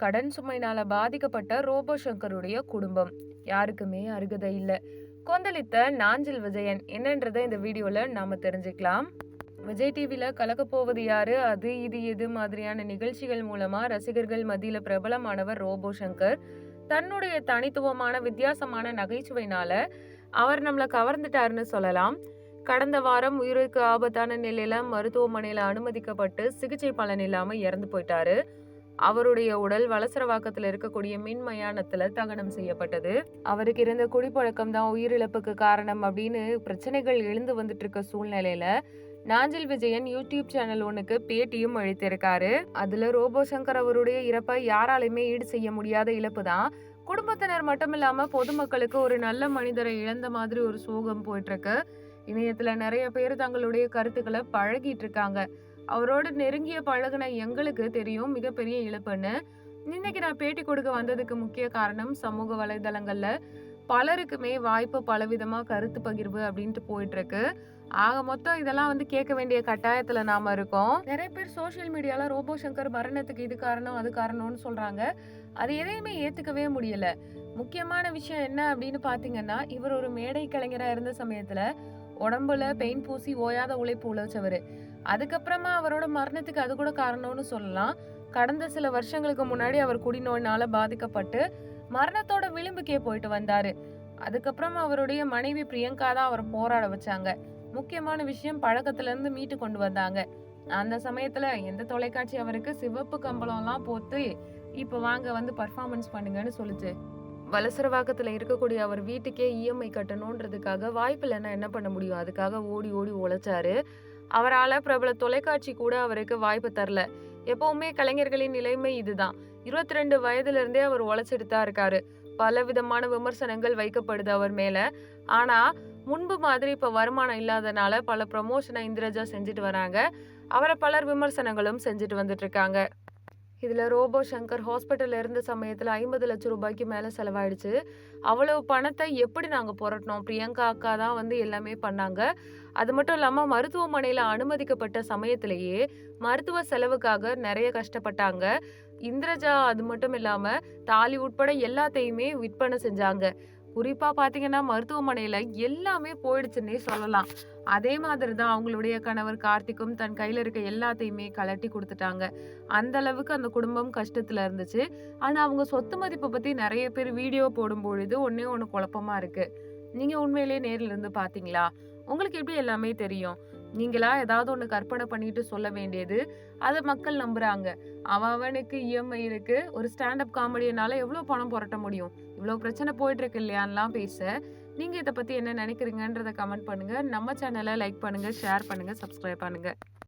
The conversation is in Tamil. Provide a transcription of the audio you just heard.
கடன் சுமையினால பாதிக்கப்பட்ட ரோபோ சங்கருடைய குடும்பம். யாருக்குமே அருகதை இல்லை. கொந்தளித்த நாஞ்சில் விஜயன் என்னன்றதை இந்த வீடியோல நாம தெரிஞ்சுக்கலாம். விஜய் டிவியில் கலக்கப் போவது யாரு? அது இது எது மாதிரியான நிகழ்ச்சிகள் மூலமா ரசிகர்கள் மத்தியில பிரபலமானவர் ரோபோ சங்கர் தன்னுடைய தனித்துவமான வித்தியாசமான நகைச்சுவைனால அவர் நம்மளை கவர்ந்துட்டாருன்னு சொல்லலாம். கடந்த வாரம் உயிருக்கு ஆபத்தான நிலையில மருத்துவமனையில அனுமதிக்கப்பட்டு சிகிச்சை பலன் இல்லாம இறந்து போயிட்டாரு. அவருடைய உடல் வலசரவாக்கத்தில் இருக்கக்கூடிய மின் மயானத்தில் தகனம் செய்யப்பட்டது. அவருக்கு இருந்த குடிப்பழக்கம் தான் உயிரிழப்புக்கு காரணம் அப்படின்னு பிரச்சனைகள் எழுந்து வந்துட்டு இருக்க சூழ்நிலையில நாஞ்சில் விஜயன் யூடியூப் சேனல் ஒன்றுக்கு பேட்டியும் அளித்திருக்காரு. அதுல ரோபோ சங்கர் அவருடைய இறப்பை யாராலையுமே ஈடு செய்ய முடியாத இழப்பு தான். குடும்பத்தினர் மட்டும் இல்லாம பொதுமக்களுக்கு ஒரு நல்ல மனிதரை இழந்த மாதிரி ஒரு சோகம் போயிட்டு இருக்கு இணையத்துல நிறைய பேர் தங்களுடைய கருத்துக்களை பழகிட்டு இருக்காங்க அவரோட நெருங்கிய பழகுன எங்களுக்கு தெரியும் மிகப்பெரிய இழப்புன்னு. இன்னைக்கு நான் பேட்டி கொடுக்க வந்ததுக்கு முக்கிய காரணம் சமூக வலைதளங்கள்ல பலருக்குமே வாய்ப்பு பலவிதமா கருத்து பகிர்வு அப்படின்ட்டு போயிட்டு இருக்கு ஆக மொத்தம் இதெல்லாம் வந்து கேட்க வேண்டிய கட்டாயத்துல நாம இருக்கோம். நிறைய பேர் சோஷியல் மீடியால ரோபோ சங்கர் மரணத்துக்கு இது காரணம் அது காரணம்னு சொல்றாங்க. அது எதையுமே ஏத்துக்கவே முடியல. முக்கியமான விஷயம் என்ன அப்படின்னு பாத்தீங்கன்னா இவர் ஒரு மேடை கலைஞரா இருந்த சமயத்துல உடம்புல பெயின் பூசி ஓயாத உழைப்பு உழைச்சவர். அதுக்கப்புறமா அவரோட மரணத்துக்கு அது கூட காரணம்னு சொல்லலாம். கடந்த சில வருஷங்களுக்கு முன்னாடி அவர் குடிநோயினால பாதிக்கப்பட்டு மரணத்தோட விளிம்புக்கே போயிட்டு வந்தாரு. அதுக்கப்புறம் அவருடைய மனைவி பிரியங்கா தான் அவரை போராட வச்சாங்க. முக்கியமான விஷயம் பழக்கத்துல இருந்து மீட்டு கொண்டு வந்தாங்க. அந்த சமயத்துல எந்த தொலைக்காட்சி அவருக்கு சிவப்பு கம்பளம்லாம் போத்து இப்ப வாங்க வந்து பர்ஃபார்மன்ஸ் பண்ணுங்கன்னு சொல்லுச்சு. வலசரவாக்கத்தில் இருக்கக்கூடிய அவர் வீட்டுக்கே இஎம்ஐ கட்டணுன்றதுக்காக வாய்ப்பு இல்லைன்னா என்ன பண்ண முடியும்? அதுக்காக ஓடி ஓடி உழைச்சாரு. அவரால் பிரபல தொலைக்காட்சி கூட அவருக்கு வாய்ப்பு தரல. எப்பவுமே கலைஞர்களின் நிலைமை இதுதான். இருபத்தி ரெண்டு வயதுலேருந்தே அவர் உழைச்சிட்டு தான் இருக்காரு. பல விதமான விமர்சனங்கள் வைக்கப்படுது அவர் மேலே. ஆனால் முன்பு மாதிரி இப்போ வருமானம் இல்லாதனால பல ப்ரமோஷனை இந்திரஜா செஞ்சுட்டு வராங்க. அவரை பலர் விமர்சனங்களும் செஞ்சுட்டு வந்துட்டு இருக்காங்க. இதில் ரோபோ சங்கர் ஹாஸ்பிட்டலில் இருந்த சமயத்தில் ஐம்பது லட்சம் ரூபாய்க்கு மேலே செலவாயிடுச்சு. அவ்வளவு பணத்தை எப்படி நாங்கள் புரட்டினோம் பிரியங்கா அக்கா தான் வந்து எல்லாமே பண்ணாங்க. அது மட்டும் இல்லாமல் மருத்துவமனையில் அனுமதிக்கப்பட்ட சமயத்திலேயே மருத்துவ செலவுக்காக நிறைய கஷ்டப்பட்டாங்க. இந்திரஜா அது மட்டும் இல்லாமல் தாலி உட்பட எல்லாத்தையுமே விற்பனை செஞ்சாங்க. குறிப்பா பார்த்தீங்கன்னா மருத்துவமனையில எல்லாமே போயிடுச்சுன்னே சொல்லலாம். அதே மாதிரி தான் அவங்களுடைய கணவர் கார்த்திக்கும் தன் கையில இருக்க எல்லாத்தையுமே கலட்டி கொடுத்துட்டாங்க. அந்த அளவுக்கு அந்த குடும்பம் கஷ்டத்துல இருந்துச்சு. ஆனா அவங்க சொத்து மதிப்பை பத்தி நிறைய பேர் வீடியோ போடும் பொழுது ஒன்னே ஒண்ணு குழப்பமா இருக்கு. நீங்க உண்மையிலேயே நேர்ல இருந்து பார்த்தீங்களா உங்களுக்கு எப்படி எல்லாமே தெரியும்? நீங்களா ஏதாவது ஒன்று கற்பனை பண்ணிட்டு சொல்ல வேண்டியது. அதை மக்கள் நம்புறாங்க. அவன் அவனுக்கு இஎம்ஐ இருக்கு. ஒரு ஸ்டாண்டப் காமெடியனால எவ்வளோ பணம் புரட்ட முடியும்? இவ்வளோ பிரச்சனை போயிட்டு இருக்கு இல்லையான்லாம் பேச. நீங்க இதை பத்தி என்ன நினைக்கிறீங்கன்றத கமெண்ட் பண்ணுங்க. நம்ம சேனலை லைக் பண்ணுங்க ஷேர் பண்ணுங்க சப்ஸ்கிரைப் பண்ணுங்க.